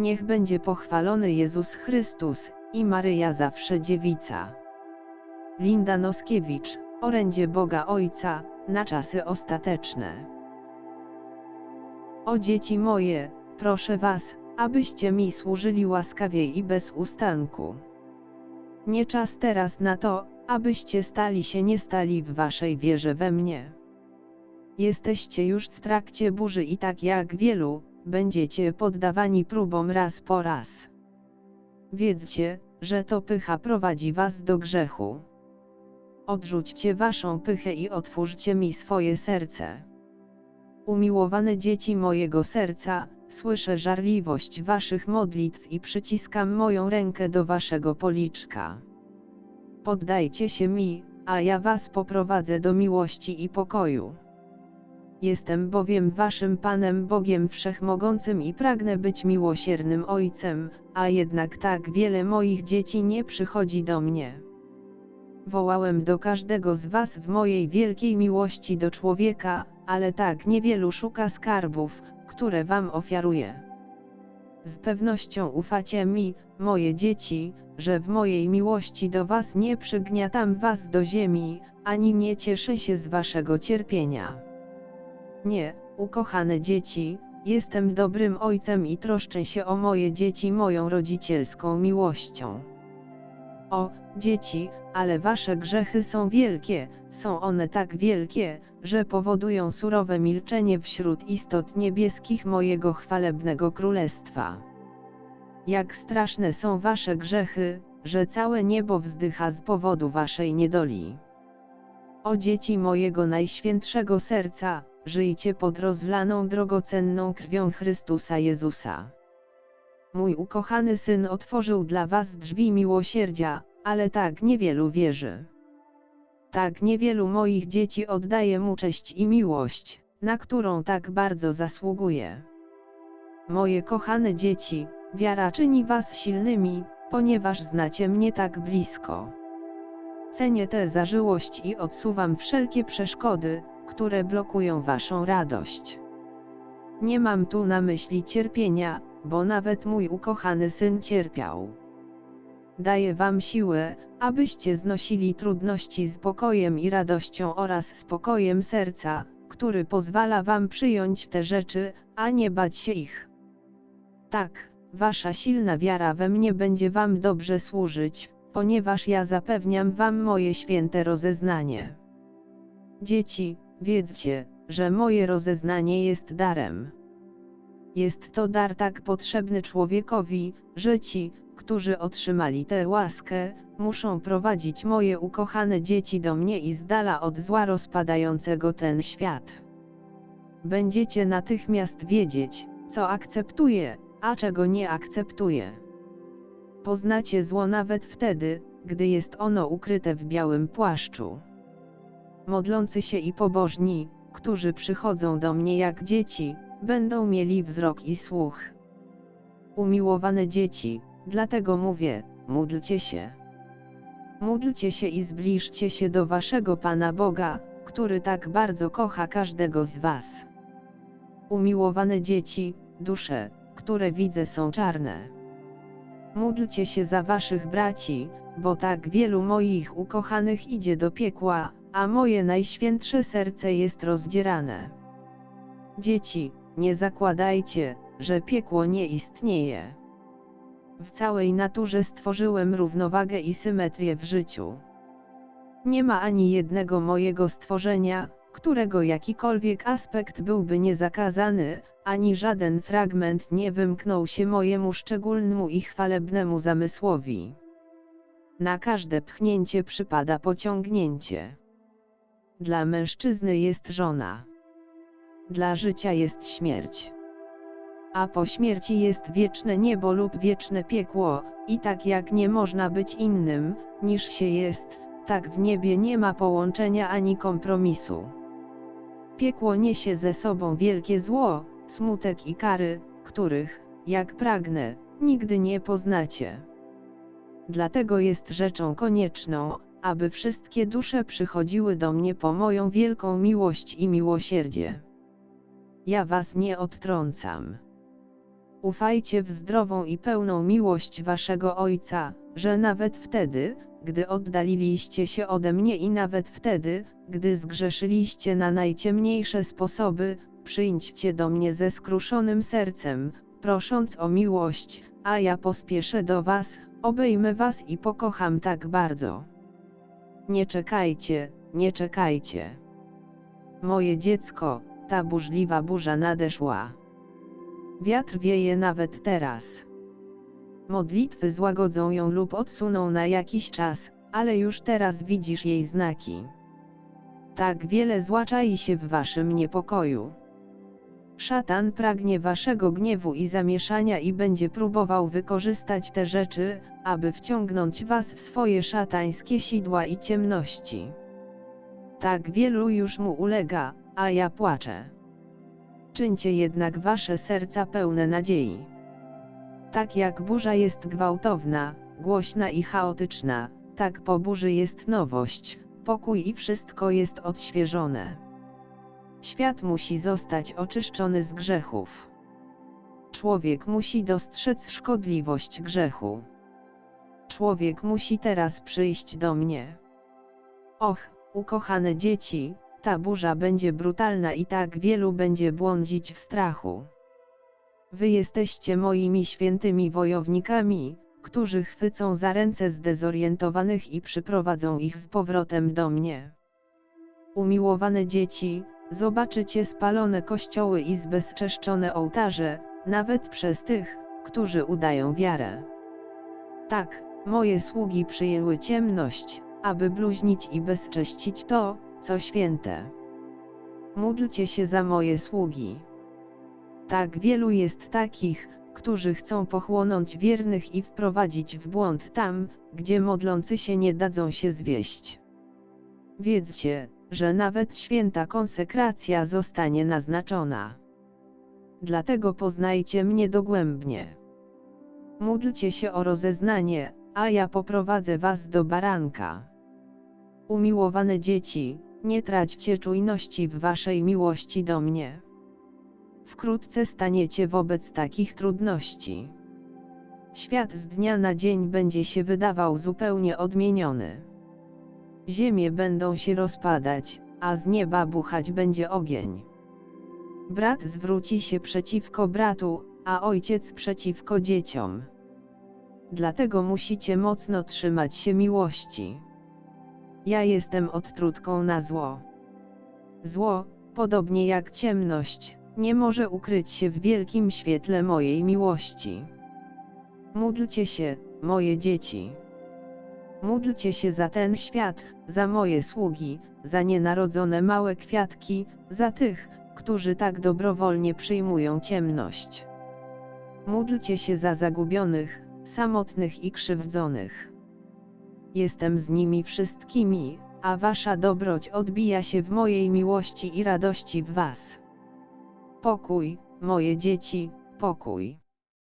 Niech będzie pochwalony Jezus Chrystus i Maryja zawsze dziewica. Linda Noskiewicz, orędzie Boga Ojca, na czasy ostateczne. O dzieci moje, proszę was, abyście mi służyli łaskawie i bez ustanku. Nie czas teraz na to, abyście stali się nie stali w waszej wierze we mnie. Jesteście już w trakcie burzy i tak jak wielu, będziecie poddawani próbom raz po raz. Wiedzcie, że to pycha prowadzi was do grzechu. Odrzućcie waszą pychę i otwórzcie mi swoje serce. Umiłowane dzieci mojego serca, słyszę żarliwość waszych modlitw i przyciskam moją rękę do waszego policzka. Poddajcie się mi, a ja was poprowadzę do miłości i pokoju. Jestem bowiem waszym Panem Bogiem Wszechmogącym i pragnę być miłosiernym Ojcem, a jednak tak wiele moich dzieci nie przychodzi do mnie. Wołałem do każdego z was w mojej wielkiej miłości do człowieka, ale tak niewielu szuka skarbów, które wam ofiaruję. Z pewnością ufacie mi, moje dzieci, że w mojej miłości do was nie przygniatam was do ziemi, ani nie cieszę się z waszego cierpienia. Nie, ukochane dzieci, jestem dobrym ojcem i troszczę się o moje dzieci moją rodzicielską miłością. O, dzieci, ale wasze grzechy są wielkie, są one tak wielkie, że powodują surowe milczenie wśród istot niebieskich mojego chwalebnego królestwa. Jak straszne są wasze grzechy, że całe niebo wzdycha z powodu waszej niedoli. O dzieci mojego najświętszego serca, żyjcie pod rozlaną drogocenną krwią Chrystusa Jezusa. Mój ukochany Syn otworzył dla was drzwi miłosierdzia, ale tak niewielu wierzy. Tak niewielu moich dzieci oddaje mu cześć i miłość, na którą tak bardzo zasługuje. Moje kochane dzieci, wiara czyni was silnymi, ponieważ znacie mnie tak blisko. Cenię tę zażyłość i odsuwam wszelkie przeszkody, które blokują waszą radość. Nie mam tu na myśli cierpienia, bo nawet mój ukochany syn cierpiał. Daję wam siłę, abyście znosili trudności z pokojem i radością oraz spokojem serca, który pozwala wam przyjąć te rzeczy, a nie bać się ich. Tak, wasza silna wiara we mnie będzie wam dobrze służyć, ponieważ ja zapewniam wam moje święte rozeznanie. Dzieci, wiedzcie, że moje rozeznanie jest darem. Jest to dar tak potrzebny człowiekowi, że ci, którzy otrzymali tę łaskę, muszą prowadzić moje ukochane dzieci do mnie i z dala od zła rozpadającego ten świat. Będziecie natychmiast wiedzieć, co akceptuję, a czego nie akceptuję. Poznacie zło nawet wtedy, gdy jest ono ukryte w białym płaszczu. Modlący się i pobożni, którzy przychodzą do mnie jak dzieci, będą mieli wzrok i słuch. Umiłowane dzieci, dlatego mówię, módlcie się. Módlcie się i zbliżcie się do waszego Pana Boga, który tak bardzo kocha każdego z was. Umiłowane dzieci, dusze, które widzę są czarne. Módlcie się za waszych braci, bo tak wielu moich ukochanych idzie do piekła, a moje najświętsze serce jest rozdzierane. Dzieci, nie zakładajcie, że piekło nie istnieje. W całej naturze stworzyłem równowagę i symetrię w życiu. Nie ma ani jednego mojego stworzenia, którego jakikolwiek aspekt byłby niezakazany, ani żaden fragment nie wymknął się mojemu szczególnemu i chwalebnemu zamysłowi. Na każde pchnięcie przypada pociągnięcie. Dla mężczyzny jest żona. Dla życia jest śmierć. A po śmierci jest wieczne niebo lub wieczne piekło, i tak jak nie można być innym, niż się jest, tak w niebie nie ma połączenia ani kompromisu. Piekło niesie ze sobą wielkie zło, smutek i kary, których, jak pragnę, nigdy nie poznacie. Dlatego jest rzeczą konieczną, aby wszystkie dusze przychodziły do mnie po moją wielką miłość i miłosierdzie. Ja was nie odtrącam. Ufajcie w zdrową i pełną miłość waszego Ojca, że nawet wtedy, gdy oddaliliście się ode mnie i nawet wtedy, gdy zgrzeszyliście na najciemniejsze sposoby, przyjdźcie do mnie ze skruszonym sercem, prosząc o miłość, a ja pospieszę do was, obejmę was i pokocham tak bardzo. Nie czekajcie, nie czekajcie. Moje dziecko, ta burzliwa burza nadeszła. Wiatr wieje nawet teraz. Modlitwy złagodzą ją lub odsuną na jakiś czas, ale już teraz widzisz jej znaki. Tak wiele zła czai się w waszym niepokoju. Szatan pragnie waszego gniewu i zamieszania i będzie próbował wykorzystać te rzeczy, aby wciągnąć was w swoje szatańskie sidła i ciemności. Tak wielu już mu ulega, a ja płaczę. Czyńcie jednak wasze serca pełne nadziei. Tak jak burza jest gwałtowna, głośna i chaotyczna, tak po burzy jest nowość, pokój i wszystko jest odświeżone. Świat musi zostać oczyszczony z grzechów. Człowiek musi dostrzec szkodliwość grzechu. Człowiek musi teraz przyjść do mnie. Och, ukochane dzieci, ta burza będzie brutalna i tak wielu będzie błądzić w strachu. Wy jesteście moimi świętymi wojownikami, którzy chwycą za ręce zdezorientowanych i przyprowadzą ich z powrotem do mnie. Umiłowane dzieci, zobaczycie spalone kościoły i zbezczeszczone ołtarze, nawet przez tych, którzy udają wiarę. Tak, moje sługi przyjęły ciemność, aby bluźnić i bezcześcić to, co święte. Módlcie się za moje sługi. Tak wielu jest takich, którzy chcą pochłonąć wiernych i wprowadzić w błąd tam, gdzie modlący się nie dadzą się zwieść. Wiedzcie, że nawet święta konsekracja zostanie naznaczona. Dlatego poznajcie mnie dogłębnie. Módlcie się o rozeznanie, a ja poprowadzę was do baranka. Umiłowane dzieci, nie traćcie czujności w waszej miłości do mnie. Wkrótce staniecie wobec takich trudności. Świat z dnia na dzień będzie się wydawał zupełnie odmieniony. Ziemie będą się rozpadać, a z nieba buchać będzie ogień. Brat zwróci się przeciwko bratu, a ojciec przeciwko dzieciom. Dlatego musicie mocno trzymać się miłości. Ja jestem odtrutką na zło. Zło, podobnie jak ciemność, nie może ukryć się w wielkim świetle mojej miłości. Módlcie się, moje dzieci. Módlcie się za ten świat, za moje sługi, za nienarodzone małe kwiatki, za tych, którzy tak dobrowolnie przyjmują ciemność. Módlcie się za zagubionych, samotnych i krzywdzonych. Jestem z nimi wszystkimi, a wasza dobroć odbija się w mojej miłości i radości w was. Pokój, moje dzieci, pokój.